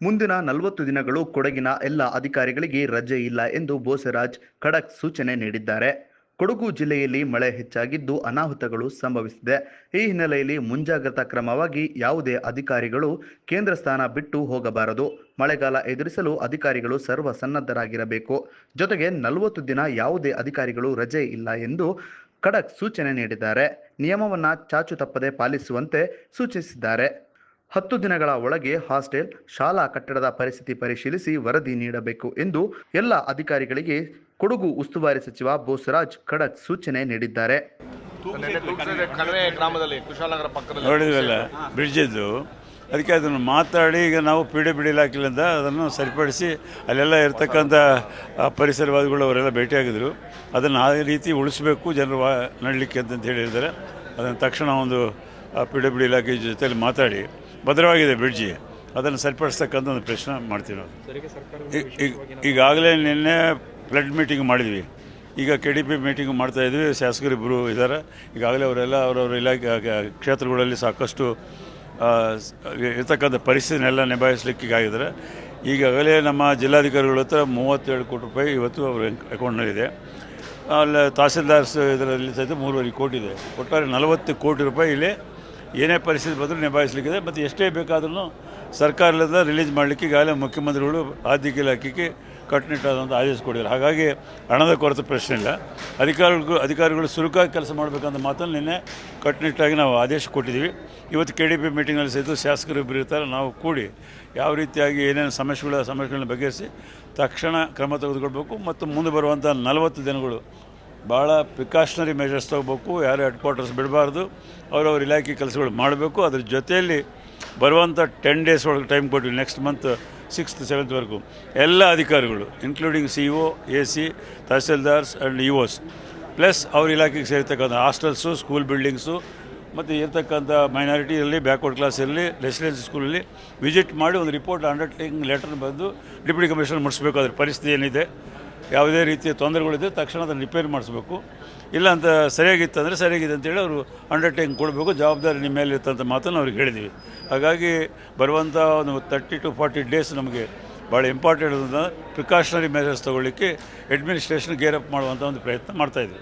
ಮುಂದಿನ ನಲವತ್ತು ದಿನಗಳು ಕೊಡಗಿನ ಎಲ್ಲ ಅಧಿಕಾರಿಗಳಿಗೆ ರಜೆ ಇಲ್ಲ ಎಂದು ಬೋಸರಾಜ್ ಖಡಕ್ ಸೂಚನೆ ನೀಡಿದ್ದಾರೆ. ಕೊಡಗು ಜಿಲ್ಲೆಯಲ್ಲಿ ಮಳೆ ಹೆಚ್ಚಾಗಿದ್ದು ಅನಾಹುತಗಳು ಸಂಭವಿಸಿದೆ. ಈ ಹಿನ್ನೆಲೆಯಲ್ಲಿ ಮುಂಜಾಗ್ರತಾ ಕ್ರಮವಾಗಿ ಯಾವುದೇ ಅಧಿಕಾರಿಗಳು ಕೇಂದ್ರ ಸ್ಥಾನ ಬಿಟ್ಟು ಹೋಗಬಾರದು. ಮಳೆಗಾಲ ಎದುರಿಸಲು ಅಧಿಕಾರಿಗಳು ಸರ್ವ ಸನ್ನದ್ಧರಾಗಿರಬೇಕು ಜೊತೆಗೆ ನಲವತ್ತು ದಿನ ಯಾವುದೇ ಅಧಿಕಾರಿಗಳು ರಜೆ ಇಲ್ಲ ಎಂದು ಖಡಕ್ ಸೂಚನೆ ನೀಡಿದ್ದಾರೆ. ನಿಯಮವನ್ನು ಚಾಚು ತಪ್ಪದೆ ಪಾಲಿಸುವಂತೆ ಸೂಚಿಸಿದ್ದಾರೆ. ಹತ್ತು ದಿನಗಳ ಒಳಗೆ ಹಾಸ್ಟೆಲ್ ಶಾಲಾ ಕಟ್ಟಡದ ಪರಿಸ್ಥಿತಿ ಪರಿಶೀಲಿಸಿ ವರದಿ ನೀಡಬೇಕು ಎಂದು ಎಲ್ಲ ಅಧಿಕಾರಿಗಳಿಗೆ ಕೊಡಗು ಉಸ್ತುವಾರಿ ಸಚಿವ ಬೋಸರಾಜ್ ಖಡಕ್ ಸೂಚನೆ ನೀಡಿದ್ದಾರೆ. ಗ್ರಾಮದಲ್ಲಿ ಕುಶಾಲನಗರ ಪಕ್ಕದಲ್ಲಿ. ನೋಡಿದ್ವಲ್ಲ ಬ್ರಿಡ್ಜ್ ಇದ್ದು ಅದಕ್ಕೆ ಅದನ್ನು ಮಾತಾಡಿ ಈಗ ನಾವು ಪೀಡೆ ಡಿ ಬಿ ಇಲಾಖೆಯಿಂದ ಅದನ್ನು ಸರಿಪಡಿಸಿ ಅಲ್ಲೆಲ್ಲ ಇರ್ತಕ್ಕಂಥ ಪರಿಸರವಾದಿಗಳು ಅವರೆಲ್ಲ ಭೇಟಿಯಾಗಿದ್ದರು ಅದನ್ನು ಆ ರೀತಿ ಉಳಿಸ್ಬೇಕು ಜನರು ವಾ ನಡಲಿಕ್ಕೆ ಅಂತಂತ ಹೇಳಿದ್ದಾರೆ. ಅದನ್ನು ತಕ್ಷಣ ಒಂದು ಪಿ ಡಿ ಬಿ ಡಿ ಇಲಾಖೆ ಜೊತೆಯಲ್ಲಿ ಮಾತಾಡಿ. ಭದ್ರವಾಗಿದೆ ಬ್ರಿಡ್ಜಿ. ಅದನ್ನು ಸರಿಪಡಿಸ್ತಕ್ಕಂಥ ಒಂದು ಪ್ರಶ್ನೆ ಮಾಡ್ತೀವಿ ನಾವು ಈಗ- ಈಗಾಗಲೇ ನಿನ್ನೆ ಫ್ಲಡ್ ಮೀಟಿಂಗ್ ಮಾಡಿದ್ವಿ. ಈಗ ಕೆ ಡಿ ಪಿ ಮೀಟಿಂಗ್ ಮಾಡ್ತಾ ಇದ್ವಿ ಶಾಸಕರಿಬ್ಬರು ಇದ್ದಾರೆ. ಈಗಾಗಲೇ ಅವರೆಲ್ಲ ಅವರವರ ಇಲಾಖೆ ಕ್ಷೇತ್ರಗಳಲ್ಲಿ ಸಾಕಷ್ಟು ಇರ್ತಕ್ಕಂಥ ಪರಿಸ್ಥಿತಿನೆಲ್ಲ ನಿಭಾಯಿಸ್ಲಿಕ್ಕೆ ಈಗಾಗಿದ್ದಾರೆ ಈಗಾಗಲೇ ನಮ್ಮ ಜಿಲ್ಲಾಧಿಕಾರಿಗಳ ಹತ್ರ ಮೂವತ್ತೇಳು ಕೋಟಿ ರೂಪಾಯಿ ಇವತ್ತು ಅವರ ಅಕೌಂಟ್ನಲ್ಲಿದೆ. ಅಲ್ಲಿ, ತಹಸೀಲ್ದಾರ್ಸ್ ಇದರಲ್ಲಿ ಸಹಿತ ಮೂರುವರೆ ಕೋಟಿ ಇದೆ. ಒಟ್ಟಾರೆ ನಲವತ್ತು ಕೋಟಿ ರೂಪಾಯಿ ಇಲ್ಲಿ ಏನೇ ಪರಿಸ್ಥಿತಿ ಬಂದರೂ ನಿಭಾಯಿಸಲಿಕ್ಕಿದೆ. ಮತ್ತು ಎಷ್ಟೇ ಬೇಕಾದ್ರೂ ಸರ್ಕಾರದಿಂದ ರಿಲೀಸ್ ಮಾಡಲಿಕ್ಕೆ ಈಗಾಗಲೇ ಮುಖ್ಯಮಂತ್ರಿಗಳು ಆರ್ಥಿಕ ಇಲಾಖೆಗೆ ಕಟ್ಟುನಿಟ್ಟಾದಂಥ ಆದೇಶ ಕೊಟ್ಟಿದ್ದಾರೆ. ಹಾಗಾಗಿ ಹಣದ ಕೊರತೆ ಪ್ರಶ್ನೆ ಇಲ್ಲ. ಅಧಿಕಾರಿಗಳು ಅಧಿಕಾರಿಗಳು ಸುರುಕಾಗಿ ಕೆಲಸ ಮಾಡಬೇಕಂತ ಮಾತನ್ನು ನಿನ್ನೆ ಕಟ್ಟುನಿಟ್ಟಾಗಿ ನಾವು ಆದೇಶ ಕೊಟ್ಟಿದ್ದೀವಿ. ಇವತ್ತು ಕೆ ಡಿ ಪಿ ಮೀಟಿಂಗಲ್ಲಿ ಸಹಿತ ಶಾಸಕರು ಇಬ್ಬರು ನಾವು ಕೂಡಿ ಯಾವ ರೀತಿಯಾಗಿ ಏನೇನು ಸಮಸ್ಯೆಗಳ, ಸಮಸ್ಯೆಗಳನ್ನ ಬಗೆಹರಿಸಿ ತಕ್ಷಣ ಕ್ರಮ ತೆಗೆದುಕೊಳ್ಬೇಕು. ಮತ್ತು ಮುಂದೆ ಬರುವಂಥ ನಲವತ್ತು ದಿನಗಳು ಭಾಳ ಪ್ರಿಕಾಷನರಿ ಮೆಷರ್ಸ್ ತೊಗೋಬೇಕು, ಯಾರು ಹೆಡ್ ಕ್ವಾರ್ಟರ್ಸ್ ಬಿಡಬಾರ್ದು, ಅವರವ್ರ ಇಲಾಖೆ ಕೆಲಸಗಳು ಮಾಡಬೇಕು. ಅದ್ರ ಜೊತೆಯಲ್ಲಿ ಬರುವಂಥ ಟೆನ್ ಡೇಸ್ ಒಳಗೆ ಟೈಮ್ ಕೊಟ್ಟಿವಿ ನೆಕ್ಸ್ಟ್ ಮಂತ್ ಸಿಕ್ಸ್ತ್ ಸೆವೆಂತ್ವರೆಗೂ ಎಲ್ಲ ಅಧಿಕಾರಿಗಳು including C O A C tahsildars and E Os plus ಅವ್ರ ಇಲಾಖೆಗೆ ಸೇರಿರ್ತಕ್ಕಂಥ ಹಾಸ್ಟೆಲ್ಸು ಸ್ಕೂಲ್ ಬಿಲ್ಡಿಂಗ್ಸು ಮತ್ತು ಇರ್ತಕ್ಕಂಥ ಮೈನಾರಿಟಿ ಇರಲಿ ಬ್ಯಾಕ್ವರ್ಡ್ ಕ್ಲಾಸ್ ಇರಲಿ ರೆಸಿಡೆನ್ಸಿ ಸ್ಕೂಲಲ್ಲಿ ವಿಸಿಟ್ ಮಾಡಿ ಒಂದು ರಿಪೋರ್ಟ್ ಅಂಡರ್ಟೇಕಿಂಗ್ ಲೆಟರ್ ಬಂದು ಡೆಪ್ಯೂಟಿ ಕಮಿಷನರ್ ಮುಡಿಸ್ಬೇಕು ಅದ್ರ ಪರಿಸ್ಥಿತಿ ಏನಿದೆ? ಯಾವುದೇ ರೀತಿಯ ತೊಂದರೆಗಳಿದ್ದರೆ ತಕ್ಷಣ ಅದನ್ನು ರಿಪೇರಿ ಮಾಡಿಸ್ಬೇಕು. ಇಲ್ಲ ಅಂತ ಸರಿಯಾಗಿತ್ತು ಅಂದರೆ ಸರಿಯಾಗಿದೆ ಅಂತೇಳಿ ಅವರು ಅಂಡರ್ಟೇಕಿಂಗ್ ಕೊಡಬೇಕು. ಜವಾಬ್ದಾರಿ ನಿಮ್ಮ ಮೇಲೆ ಇತ್ತಂತ ಮಾತನ್ನು ಅವ್ರಿಗೆ ಹೇಳಿದ್ವಿ. ಹಾಗಾಗಿ ಬರುವಂಥ ಒಂದು ತರ್ಟಿ ಟು ಫಾರ್ಟಿ ಡೇಸ್ ನಮಗೆ ಭಾಳ ಇಂಪಾರ್ಟೆಂಟ್ ಪ್ರಿಕಾಷನರಿ ಮೆಸೇಜ್ ತೊಗೊಳ್ಳಿಕ್ಕೆ ಅಡ್ಮಿನಿಸ್ಟ್ರೇಷನ್ ಗೇರ್ ಅಪ್ ಮಾಡುವಂಥ ಒಂದು ಪ್ರಯತ್ನ ಮಾಡ್ತಾಯಿದ್ವಿ